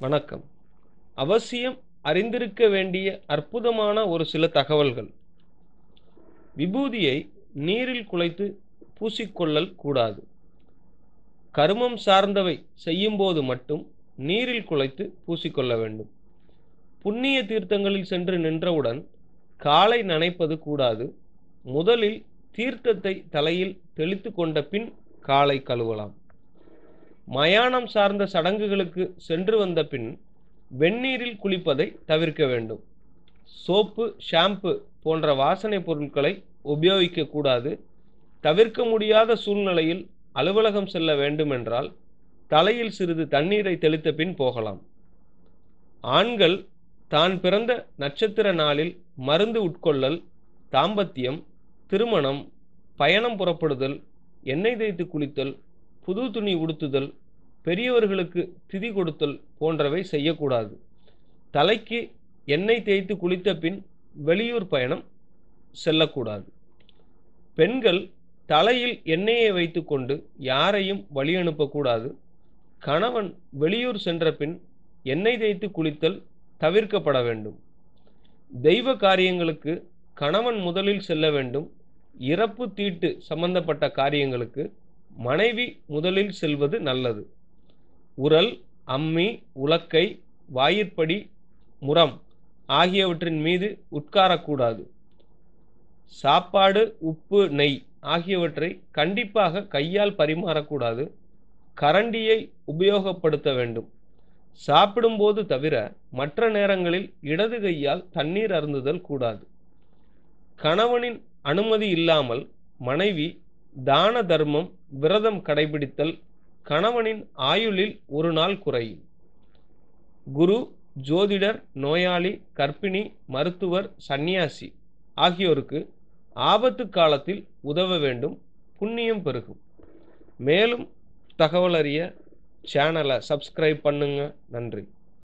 வணக்கம். அவசியம் அறிந்திருக்க வேண்டிய அற்புதமான ஒரு சில தகவல்கள். விபூதியை நீரில் குலைத்து பூசிக்கொள்ளல் கூடாது. கருமம் சார்ந்தவை செய்யும்போது மட்டும் நீரில் குலைத்து பூசிக்கொள்ள வேண்டும். புண்ணிய தீர்த்தங்களில் சென்று நின்றவுடன் காலை நனைப்பது கூடாது. முதலில் தீர்த்தத்தை தலையில் தெளித்து கொண்ட பின் காலை கழுவலாம். மயானம் சார்ந்த சடங்குகளுக்கு சென்று வந்த பின் வெந்நீரில் குளிப்பதை தவிர்க்க வேண்டும். சோப்பு ஷாம்பு போன்ற வாசனை பொருட்களை உபயோகிக்க கூடாது. தவிர்க்க முடியாத சூழ்நிலையில் அலுவலகம் செல்ல வேண்டுமென்றால் தலையில் சிறிது தண்ணீரை தெளித்த பின் போகலாம். ஆண்கள் தான் பிறந்த நட்சத்திர நாளில் மருந்து உட்கொள்ளல் தாம்பத்தியம் திருமணம் பயணம் புறப்படுதல் எண்ணெய் தேய்த்து குளித்தல் புது துணி உடுத்துதல் பெரியவர்களுக்கு திதி கொடுத்தல் போன்றவை செய்யக்கூடாது. தலைக்கு எண்ணெய் தேய்த்து குளித்த பின் வெளியூர் பயணம் செல்லக்கூடாது. பெண்கள் தலையில் எண்ணெயை வைத்துக்கொண்டு யாரையும் வழி அனுப்பக்கூடாது. கணவன் வெளியூர் சென்ற பின் எண்ணெய் தேய்த்து குளித்தல் தவிர்க்கப்பட வேண்டும். தெய்வ காரியங்களுக்கு கணவன் முதலில் செல்ல வேண்டும். இறப்பு தீட்டு சம்பந்தப்பட்ட காரியங்களுக்கு மனைவி முதலில் செல்வது நல்லது. உரல் அம்மி உலக்கை வாயிற்படி முரம் ஆகியவற்றின் மீது உட்காரக்கூடாது. சாப்பாடு உப்பு நெய் ஆகியவற்றை கண்டிப்பாக கையால் பரிமாறக்கூடாது. கரண்டியை உபயோகப்படுத்த வேண்டும். சாப்பிடும்போது தவிர மற்ற நேரங்களில் இடது கையால் தண்ணீர் அருந்துதல் கூடாது. கணவனின் அனுமதி இல்லாமல் மனைவி தான தர்மம் விரதம் கடைபிடித்தல் கணவனின் ஆயுளில் ஒரு நாள் குறையும். குரு ஜோதிடர் நோயாளி கர்ப்பிணி மருத்துவர் சந்நியாசி ஆகியோருக்கு ஆபத்து காலத்தில் உதவ வேண்டும் புண்ணியம் பெருகும். மேலும் தகவல் அறிய சேனலை சப்ஸ்கிரைப் பண்ணுங்க. நன்றி.